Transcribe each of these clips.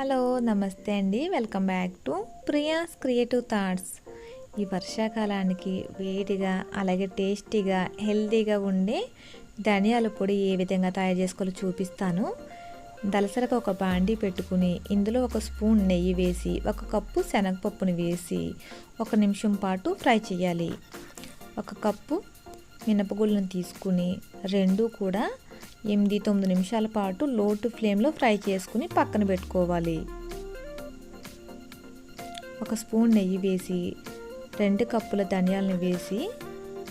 Hello నమస్తే అండి. Welcome back to Priya's creative thoughts. ఈ వర్షాకాలానికి వేడిగా అలాగే టేస్టీగా హెల్తీగా ఉండే ధనియాల పొడి ఏ విధంగా తయారు చేసుకోవాలో చూపిస్తాను. దలసరగా ఒక బాండీ పెట్టుకుని ఇందులో ఒక స్పూన్ నెయ్యి వేసి ఒక కప్పు శనగపప్పుని వేసి ఒక నిమిషం పాటు ఫ్రై చేయాలి. ఒక కప్పు మినపగుళ్ళను తీసుకుని రెండు కూడా ఎనిమిది తొమ్మిది నిమిషాల పాటు లోటు ఫ్లేమ్లో ఫ్రై చేసుకుని పక్కన పెట్టుకోవాలి. ఒక స్పూన్ నెయ్యి వేసి రెండు కప్పుల ధనియాలను వేసి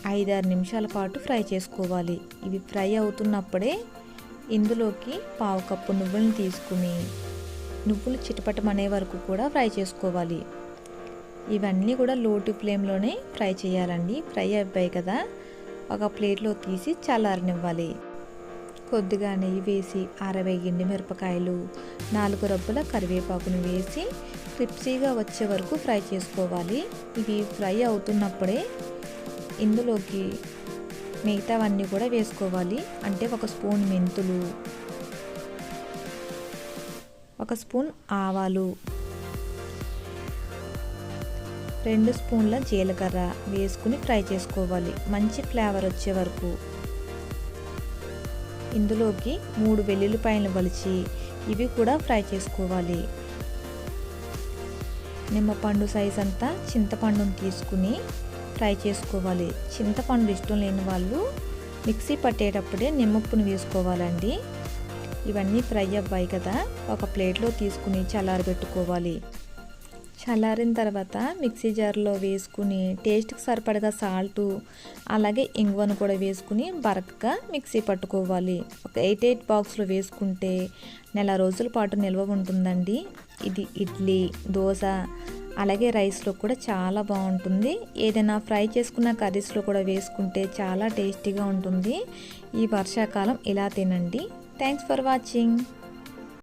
ఐదారు నిమిషాల పాటు ఫ్రై చేసుకోవాలి. ఇవి ఫ్రై అవుతున్నప్పుడే ఇందులోకి పావు కప్పు నువ్వులను తీసుకుని నువ్వులు చిటపటమనే వరకు కూడా ఫ్రై చేసుకోవాలి. ఇవన్నీ కూడా లోటు ఫ్లేమ్లోనే ఫ్రై చేయాలండి. ఫ్రై అయిపోయాయి కదా. ఒక ప్లేట్లో తీసి చల్లారనివ్వాలి. కొద్దిగా నెయ్యి వేసి అరవై గిండి మిరపకాయలు నాలుగు రబ్బుల కరివేపాకును వేసి క్రిప్సీగా వచ్చే వరకు ఫ్రై చేసుకోవాలి. ఇవి ఫ్రై అవుతున్నప్పుడే ఇందులోకి మిగతావన్నీ కూడా వేసుకోవాలి. అంటే ఒక స్పూన్ మెంతులు ఒక స్పూన్ ఆవాలు రెండు స్పూన్ల జీలకర్ర వేసుకుని ఫ్రై చేసుకోవాలి. మంచి ఫ్లేవర్ వచ్చే వరకు ఇందులోకి మూడు వెల్లుల్లిపాయలు వలిచి ఇవి కూడా ఫ్రై చేసుకోవాలి. నిమ్మపండు సైజ్ అంతా చింతపండును తీసుకుని ఫ్రై చేసుకోవాలి. చింతపండు ఇష్టం లేని వాళ్ళు మిక్సీ పట్టేటప్పుడే నిమ్మప్పును వేసుకోవాలండి. ఇవన్నీ ఫ్రై అవ్వాయి కదా. ఒక ప్లేట్లో తీసుకుని చల్లారబెట్టుకోవాలి. చల్లారిన తర్వాత మిక్సీ జార్లో వేసుకుని టేస్ట్కి సరిపడగా సాల్టు అలాగే ఇంగువను కూడా వేసుకుని బరకగా మిక్సీ పట్టుకోవాలి. ఒక ఎయిట్ ఎయిట్ బాక్స్లో వేసుకుంటే నెల రోజుల పాటు నిల్వ ఉంటుందండి. ఇది ఇడ్లీ దోశ అలాగే రైస్లో కూడా చాలా బాగుంటుంది. ఏదైనా ఫ్రై చేసుకున్న కర్రీస్లో కూడా వేసుకుంటే చాలా టేస్టీగా ఉంటుంది. ఈ వర్షాకాలం ఇలా తినండి. Thanks for watching.